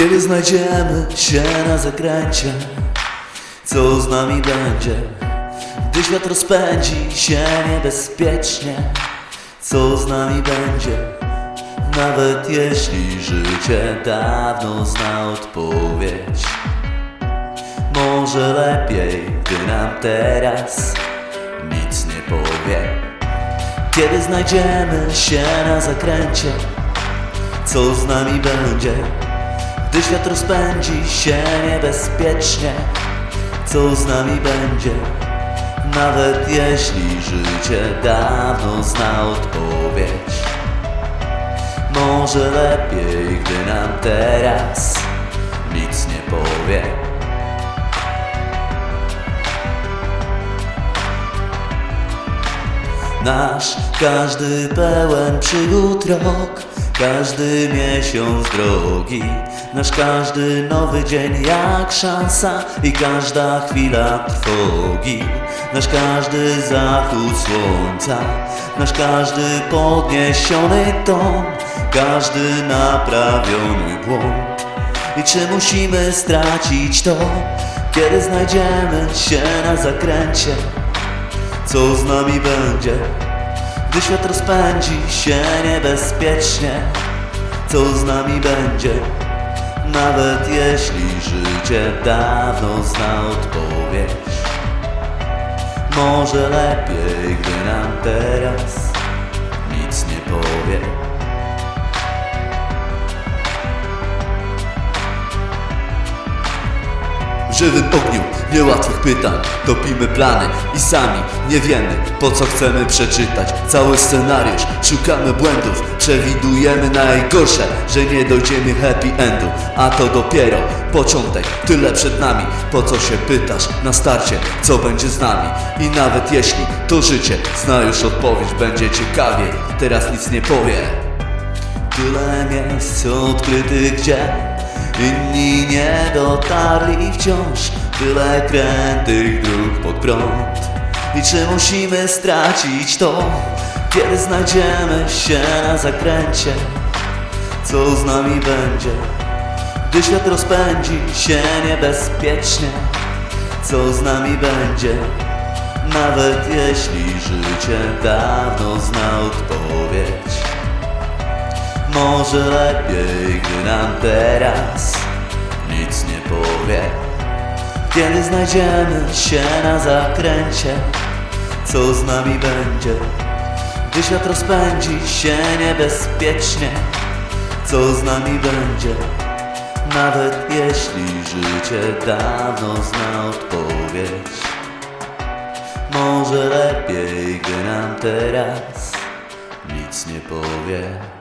Kiedy znajdziemy się na zakręcie Co z nami będzie? Gdy świat rozpędzi się niebezpiecznie Co z nami będzie? Nawet jeśli życie dawno zna odpowiedź Może lepiej, gdy nam teraz nic nie powie Kiedy znajdziemy się na zakręcie Co z nami będzie? Gdy świat rozpędzi się niebezpiecznie Co z nami będzie? Nawet jeśli życie dawno zna odpowiedź Może lepiej, gdy nam teraz nic nie powie Nasz każdy pełen przygód rok Każdy miesiąc drogi. Nasz każdy nowy dzień jak szansa I każda chwila trwogi. Nasz każdy zachód słońca Nasz każdy podniesiony ton Każdy naprawiony błąd. I czy musimy stracić to Kiedy znajdziemy się na zakręcie co z nami będzie, gdy świat rozpędzi się niebezpiecznie? Co z nami będzie, nawet jeśli życie dawno zna odpowiedź? Może lepiej, gdy nam teraz nic nie powie. W żywym niełatwych pytań Topimy plany i sami nie wiemy po co chcemy przeczytać Cały scenariusz, szukamy błędów Przewidujemy najgorsze, że nie dojdziemy happy endu. A to dopiero początek, tyle przed nami. Po co się pytasz na starcie, co będzie z nami? I nawet jeśli to życie zna już odpowiedź Będzie ciekawiej, teraz nic nie powie. Tyle miejsc odkrytych, gdzie inni nie dotarli wciąż Tyle krętych dróg pod prąd I czy musimy stracić to, kiedy znajdziemy się na zakręcie? Co z nami będzie, gdy świat rozpędzi się niebezpiecznie? Co z nami będzie, nawet jeśli życie dawno zna odpowiedź? Może lepiej, gdy nam teraz nic nie powie Kiedy znajdziemy się na zakręcie Co z nami będzie? Gdy świat rozpędzi się niebezpiecznie Co z nami będzie? Nawet jeśli życie dawno zna odpowiedź Może lepiej, gdy nam teraz nic nie powie